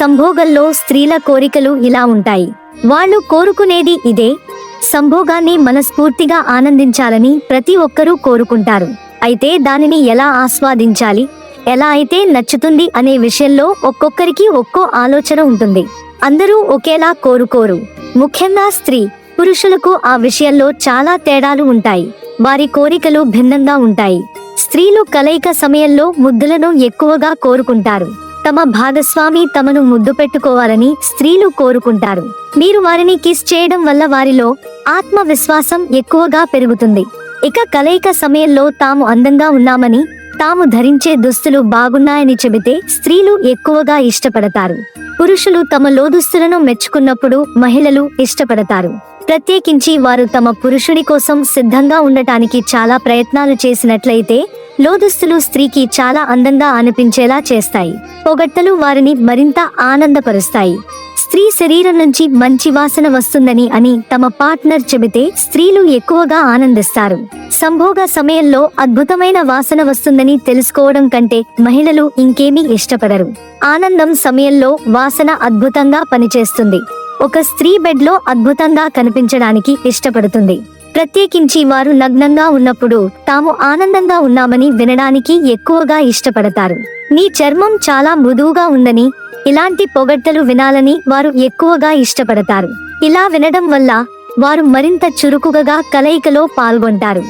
సంభోగంలో స్త్రీల కోరికలు ఇలా ఉంటాయి. వాళ్ళు కోరుకునేది ఇదే. సంభోగాన్ని మనస్ఫూర్తిగా ఆనందించాలని ప్రతి ఒక్కరూ కోరుకుంటారు. అయితే దానిని ఎలా ఆస్వాదించాలి? ఎలా అయితే నచ్చుతుంది అనే విషయంలో ఒక్కొక్కరికి ఒక్కో ఆలోచన ఉంటుంది. అందరూ ఒకేలా కోరుకోరు. ముఖ్యంగా స్త్రీ పురుషులకు ఆ విషయంలో చాలా తేడాలు ఉంటాయి. వారి కోరికలు భిన్నంగా ఉంటాయి. స్త్రీలు కలయిక సమయంలో ముద్దులను ఎక్కువగా కోరుకుంటారు. తమ భాగస్వామి తమను ముద్దు పెట్టుకోవాలని స్త్రీలు కోరుకుంటారు. మీరు వారిని కిస్ చేయడం వల్ల వారిలో ఆత్మవిశ్వాసం ఎక్కువగా పెరుగుతుంది. ఇక కలయిక సమయంలో తాము అందంగా ఉన్నామని తాము ధరించే దుస్తులు బాగున్నాయని చెబితే స్త్రీలు ఎక్కువగా ఇష్టపడతారు. పురుషులు తమ లోదుస్తులను మెచ్చుకున్నప్పుడు మహిళలు ఇష్టపడతారు. ప్రత్యేకించి వారు తమ పురుషుడి కోసం సిద్ధంగా ఉండటానికి చాలా ప్రయత్నాలు చేసినట్లయితే లోదుస్తులు స్త్రీకి చాలా అందంగా అనిపించేలా చేస్తాయి. పొగట్టలు వారిని మరింత ఆనందపరుస్తాయి. స్త్రీ శరీరం నుంచి మంచి వాసన వస్తుందని అని తమ పార్ట్నర్ చెబితే స్త్రీలు ఎక్కువగా ఆనందిస్తారు. సంభోగ సమయంలో అద్భుతమైన వాసన వస్తుందని తెలుసుకోవడం కంటే మహిళలు ఇంకేమీ ఇష్టపడరు. ఆనందం సమయంలో వాసన అద్భుతంగా పనిచేస్తుంది. ఒక స్త్రీ బెడ్లో అద్భుతంగా కనిపించడానికి ఇష్టపడుతుంది. ప్రత్యేకించి వారు నగ్నంగా ఉన్నప్పుడు తాము ఆనందంగా ఉన్నామని వినడానికి ఎక్కువగా ఇష్టపడతారు. నీ చర్మం చాలా మృదువుగా ఉందని ఇలాంటి పొగడ్తలు వినాలని వారు ఎక్కువగా ఇష్టపడతారు. ఇలా వినడం వల్ల వారు మరింత చురుకుగా కలయికలో పాల్గొంటారు.